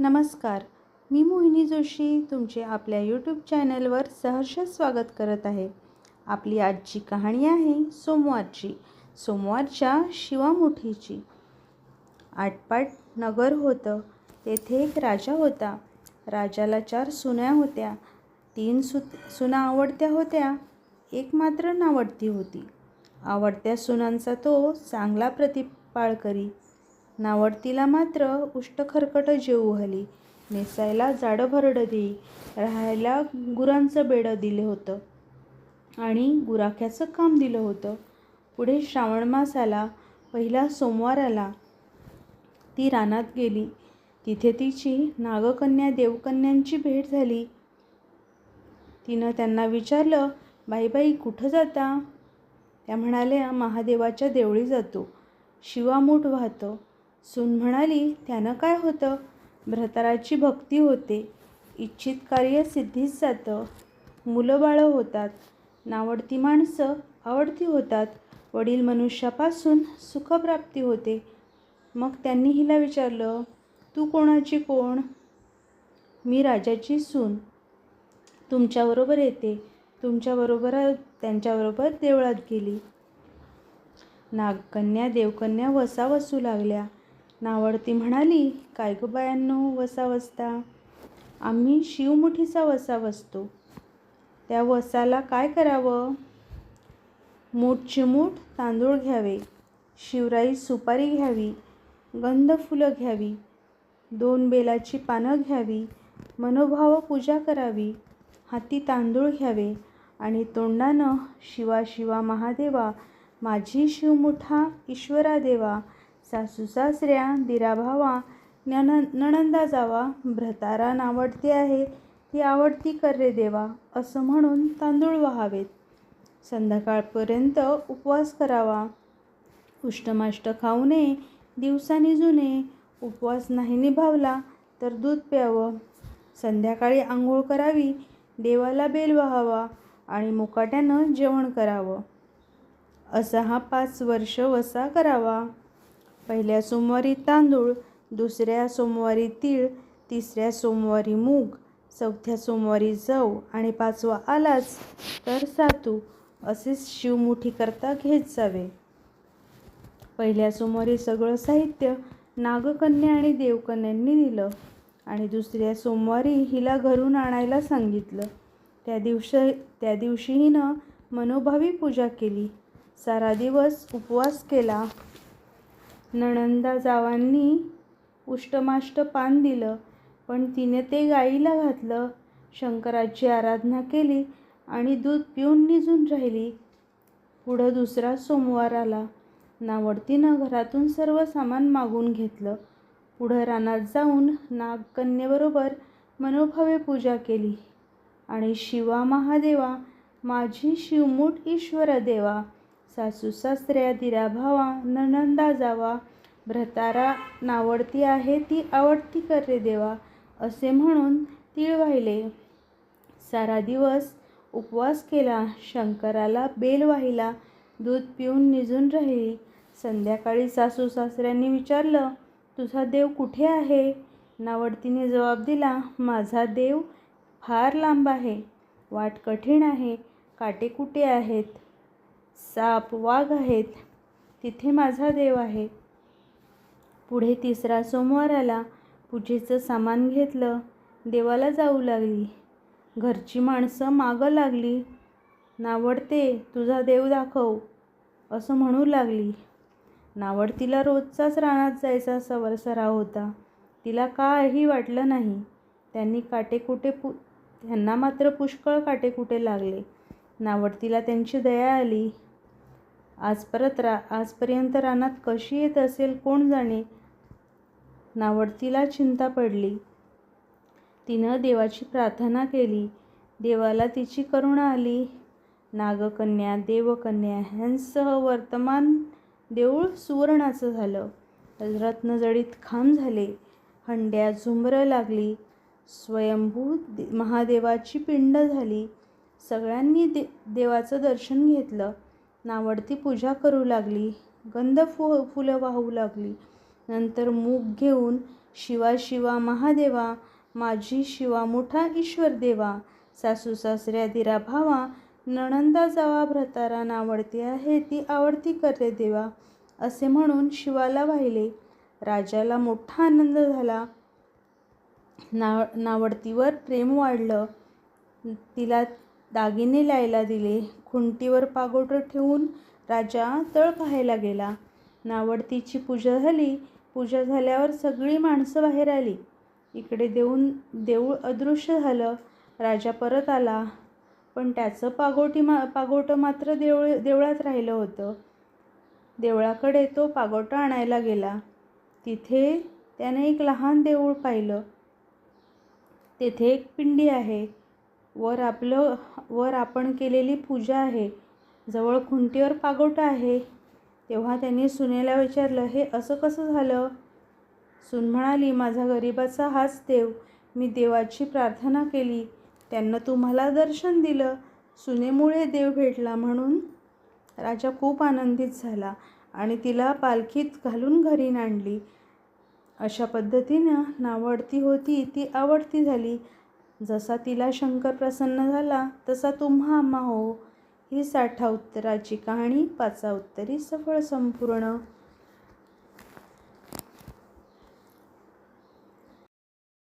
नमस्कार मी मोहिनी जोशी तुमचे आपल्या यूट्यूब चॅनलवर सहर्ष स्वागत करत आहे. आपली आजची कहाणी आहे सोमवारची सोमवारच्या शिवामुठीची. आटपाट नगर होतं तेथे एक राजा होता. राजाला चार सुन्या होत्या तीन सु सुना आवडत्या होत्या एक मात्र नावडती होती. आवडत्या सुनांचा तो चांगला प्रतिपाळ करी. नावडतीला मात्र उष्टखरकट जेऊ घाली नेसायला जाडं भरडं देई. राहायला गुरांचं बेडं दिलं होतं. आणि गुराख्याचं काम दिलं होतं. पुढे श्रावण मास आला. पहिला सोमवार आला. ती रानात गेली. तिथे तिची नागकन्या देवकन्यांची भेट झाली. तिनं त्यांना विचारलं बाई बाई कुठं जाता? त्या म्हणाल्या महादेवाच्या देवळी जातो. शिवामूठ वाहतं. सून म्हणाली त्यानं काय होतं? भ्रताराची भक्ती होते. इच्छित कार्य सिद्धीच जातं. मुलं बाळं होतात. नावडती माणसं आवडती होतात. वडील मनुष्यापासून सुखप्राप्ती होते. मग त्यांनी हिला विचारलं तू कोणाची कोण? मी राजाची सून. तुमच्याबरोबर येते. तुमच्याबरोबर त्यांच्याबरोबर देवळात गेली. नागकन्या देवकन्या वसा वसू लागल्या. नावडती म्हणाली काय गं बायांनो वसा वसता. आम्ही शिवमुठीचा वसा वसतो. त्या वसाला काय करावं? मूठ तांदूळ घ्यावे शिवराई सुपारी घ्यावी गंध फुलं घ्यावी दोन बेलाची पानं घ्यावी मनोभाव पूजा करावी हाती तांदूळ घ्यावे आणि तोंडानं शिवा शिवा महादेवा माझी शिवमुठा ईश्वरा देवा सासू सासऱ्या दिराभावा नन नणंदा जावा भ्रतारा नावडती आहे ती आवडती कर रे देवा असं म्हणून तांदूळ व्हावेत. संध्याकाळपर्यंत उपवास करावा. उष्टमाष्ट खाऊ नये दिवसा निजू नये उपवास नाही निभावला तर दूध प्यावं. संध्याकाळी आंघोळ करावी देवाला बेल व्हावा आणि मुकाट्यानं जेवण करावं. असा हा पाच वर्ष वसा करावा. पहिल्या सोमवारी तांदूळ दुसऱ्या सोमवारी तीळ तिसऱ्या सोमवारी मूग चौथ्या सोमवारी जव आणि पाचवा आलाच तर सातू असे शिवमुठी करता घेत जावे. पहिल्या सोमवारी सगळं साहित्य नागकन्या आणि देवकन्यांनी दिलं आणि दुसऱ्या सोमवारी हिला घरून आणायला सांगितलं. त्या दिवशी त्या दिवशी हिनं मनोभावी पूजा केली. सारा दिवस उपवास केला. नणंदा जावांनी उष्टमाष्ट पान दिलं पण तिने ते गाईला घातलं. शंकराची आराधना केली आणि दूध पिऊन निजून राहिली. पुढं दुसरा सोमवार आला. नावडतीनं घरातून सर्व सामान मागून घेतलं. पुढं रानात जाऊन नागकन्येबरोबर मनोभावे पूजा केली. आणि शिवा महादेवा माझी शिवमूठ ईश्वर देवा सासू सासऱ्या दिराभावा ननंदा जावा. भ्रतारा नावडती आहे ती आवडती कर रे देवा असे म्हणून तीळ वाहिले सारा दिवस उपवास केला शंकराला बेल वाहिला दूध पिऊन निजून राहिली. संध्याकाळी सासू सासऱ्यांनी विचारलं तुझा देव कुठे आहे? नावडतीने जबाब दिला माझा देव फार लांब आहे वाट कठीण आहे काटे कुठे आहेत. साप वाघ आहेत. तिथे माझा देव आहे. पुढे तिसरा सोमवार आला. पूजेचं सामान घेतलं. देवाला जाऊ लागली. घरची माणसं मागं लागली. नावडते तुझा देव दाखव असं म्हणू लागली. नावडतीला रोजचाच रानात जायचा सवर सराव होता. तिला काही वाटलं नाही. त्यांनी काटेकुटे पु त्यांना मात्र पुष्कळ काटेकुटे लागले. नावडतीला त्यांची दया आली. आज परत रा आजपर्यंत रानात कशी येत असेल कोण जाणे? नावडतीला चिंता पडली. तिनं देवाची प्रार्थना केली. देवाला तिची करुणा आली. नागकन्या देवकन्या ह्यांसह वर्तमान देऊळ सुवर्णाचं झालं. रत्नजडीत खांब झाले. हंड्या झुंबरं लागली. स्वयंभू दे महादेवाची पिंड झाली. सगळ्यांनी दे देवाचं दर्शन घेतलं. नावडती पूजा करू लागली. गंध फु फुलं वाहू लागली. नंतर मूग घेऊन शिवा शिवा महादेवा माझी शिवा मोठा ईश्वर देवा सासू सासऱ्या दिरा भावा नणंदा जावा भ्रतारा नावडती आहे ती आवडती करे देवा असे म्हणून शिवाला वाहिले. राजाला मोठा आनंद झाला. नाव नावडतीवर प्रेम वाढलं. तिला दागिने लायला दिले. खुंटीवर पागोटं ठेवून राजा तळ पाहायला गेला. नावडतीची पूजा झाली. पूजा झाल्यावर सगळी माणसं बाहेर आली. इकडे देऊन देऊळ अदृश्य झालं. राजा परत आला. पण त्याचं पागोटी मा पागोटं मात्र देऊळ देवळात राहिलं होतं. देवळाकडे तो पागोटं आणायला गेला. तिथे त्याने एक लहान देऊळ पाहिलं. तेथे एक पिंडी आहे. वर आपलं वर आपण केलेली पूजा आहे. जवळ खुंटीवर पागोटं आहे. तेव्हा त्यांनी सुनेला विचारलं हे असं कसं झालं? सून म्हणाली माझा गरिबाचा हाच देव. मी देवाची प्रार्थना केली. त्यांना तुम्हाला दर्शन दिलं. सुनेमुळे देव भेटला म्हणून. राजा खूप आनंदित झाला आणि तिला पालखीत घालून घरी नांडली अशा पद्धतीनं नावडती होती ती आवडती झाली. जसा तिला शंकर प्रसन्न झाला तसा तुम्हा आम्हा हो. ही साठा उत्तराची कहाणी पाचा उत्तरी सफळ संपूर्ण.